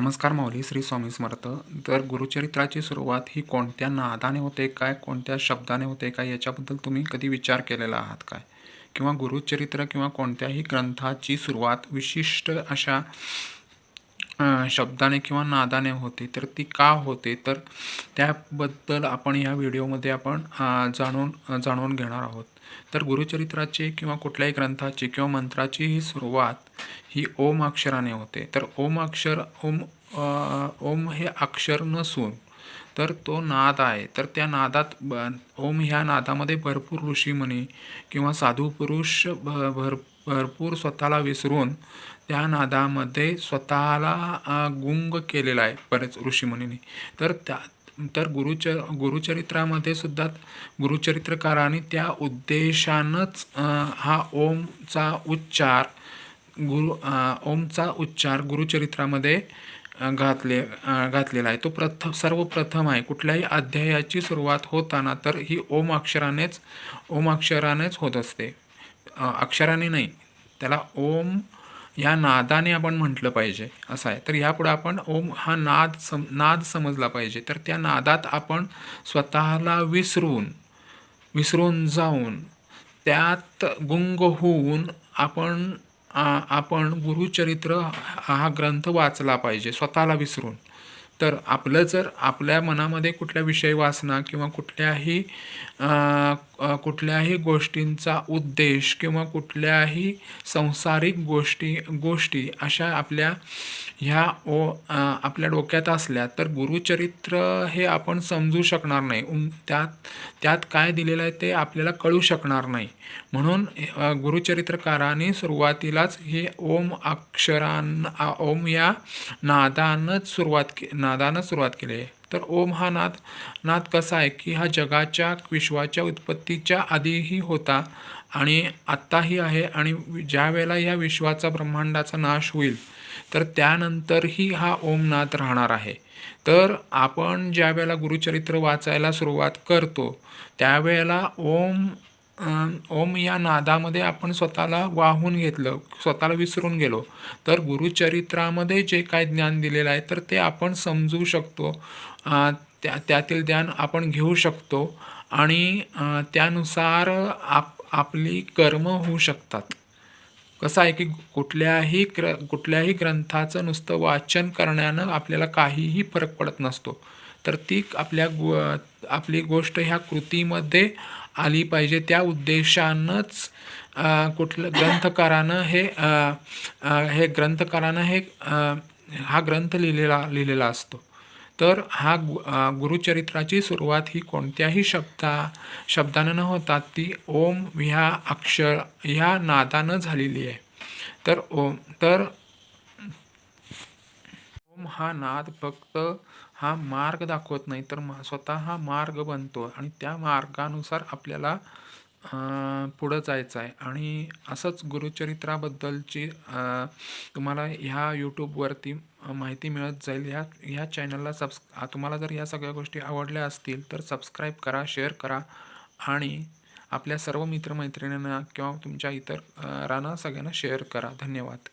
नमस्कार माऊली श्री स्वामी समर्थ. तर गुरुचरित्राची सुरुवात ही कोणत्या नादाने होते काय? कोणत्या शब्दाने होते काय? याच्याबद्दल तुम्ही कधी विचार केलेला आहात काय? किंवा गुरुचरित्र किंवा कोणत्याही ग्रंथाची सुरुवात विशिष्ट अशा शब्दाने किंवा नादाने होते तर ती का होते? तर त्याबद्दल आपण या व्हिडिओमध्ये आपण जाणून जाणून घेणार आहोत. तर गुरुचरित्राची किंवा कुठल्याही ग्रंथाची किंवा मंत्राची ही सुरुवात ही ओम अक्षराने होते. तर ओम अक्षर ओम ओम हे अक्षर नसून तर तो नाद आहे. तर त्या नादात ब ओम ह्या नादामध्ये भरपूर ऋषीमुनी किंवा साधू पुरुष भ भर भरपूर स्वतःला विसरून त्या नादामध्ये स्वतःला गुंग केलेला आहे बरेच ऋषीमुनींनी तर त्या तर गुरुच गुरुचरित्रामध्ये सुद्धा गुरुचरित्रकारांनी त्या उद्देशानंच हा ओमचा उच्चार गुरु ओमचा उच्चार गुरुचरित्रामध्ये घातले घातलेला आहे. तो प्रथम सर्वप्रथम आहे. कुठल्याही अध्यायाची सुरुवात होताना तर ही ओम अक्षरानेच ओम अक्षरानेच होत असते. अक्षराने नाही. त्याला ओम या नादाने आपण म्हटलं पाहिजे. असं आहे. तर यापुढे आपण ओम हा नाद सम नाद समजला पाहिजे. तर त्या नादात आपण स्वतःला विसरून विसरून जाऊन त्यात गुंग होऊन आपण आपण गुरुचरित्र हा ग्रंथ वाचला पाहिजे स्वतःला विसरून. तर आपलं जर आपल्या मनामध्ये कुठल्या विषय वासना किंवा कुठल्याही कुठल्याही गोष्टींचा उद्देश किंवा कुठल्याही संसारिक गोष्टी गोष्टी अशा आपल्या ह्या ओ आपल्या डोक्यात असल्या तर गुरुचरित्र हे आपण समजू शकणार नाही. उम, त्यात त्यात काय दिलेलं आहे ते आपल्याला कळू शकणार नाही. म्हणून गुरुचरित्रकाराने सुरुवातीलाच हे ओम अक्षरां ओम या नादानंच सुरुवात के नादानं सुरुवात केली आहे. तर ओम हा नाद नाद कसा आहे की हा जगाच्या विश्वाच्या उत्पत्तीच्या आधीही होता आणि आत्ताही आहे आणि ज्या वेळेला या विश्वाचा ब्रह्मांडाचा नाश होईल तर त्यानंतरही हा ओमनाद राहणार आहे. तर आपण ज्या वेळेला गुरुचरित्र वाचायला सुरुवात करतो त्यावेळेला ओम ओम या नादामध्ये आपण स्वतःला वाहून घेतलं स्वतःला विसरून गेलो. तर गुरुचरित्रामध्ये जे काय ज्ञान दिलेलं आहे तर ते आपण समजू शकतो. त्या त्यातील ज्ञान आपण घेऊ शकतो आणि त्यानुसार आप आपली कर्म होऊ शकतात. कसं आहे की कुठल्याही क्र कुठल्याही ग्रंथाचं नुसतं वाचन करण्यानं आपल्याला काहीही फरक पडत नसतो. तर ती आपल्या गो आपली गोष्ट ह्या कृतीमध्ये आली पाहिजे. त्या उद्देशानंच कुठलं ग्रंथकारानं हे हे ग्रंथकारानं हे हा ग्रंथ लिहिलेला लिहिलेला असतो. तर हा गु गुरुचरित्राची सुरुवात ही कोणत्याही शब्दा शब्दानं न होता ती ओम ह्या अक्षर ह्या नादानं झालेली आहे. तर ओम तर हा नाद फक्त हा मार्ग दाखवत नाही तर स्वतः हा मार्ग बनतो आणि त्या मार्गानुसार आपल्याला पुढं जायचं आहे. आणि असंच गुरुचरित्राबद्दलची तुम्हाला ह्या यूट्यूबवरती माहिती मिळत जाईल. ह्या ह्या चॅनलला सबस् तुम्हाला जर ह्या सगळ्या गोष्टी आवडल्या असतील तर सबस्क्राईब करा शेअर करा आणि आपल्या सर्व मित्रमैत्रिणींना किंवा तुमच्या इतर राना सगळ्यांना शेअर करा. धन्यवाद.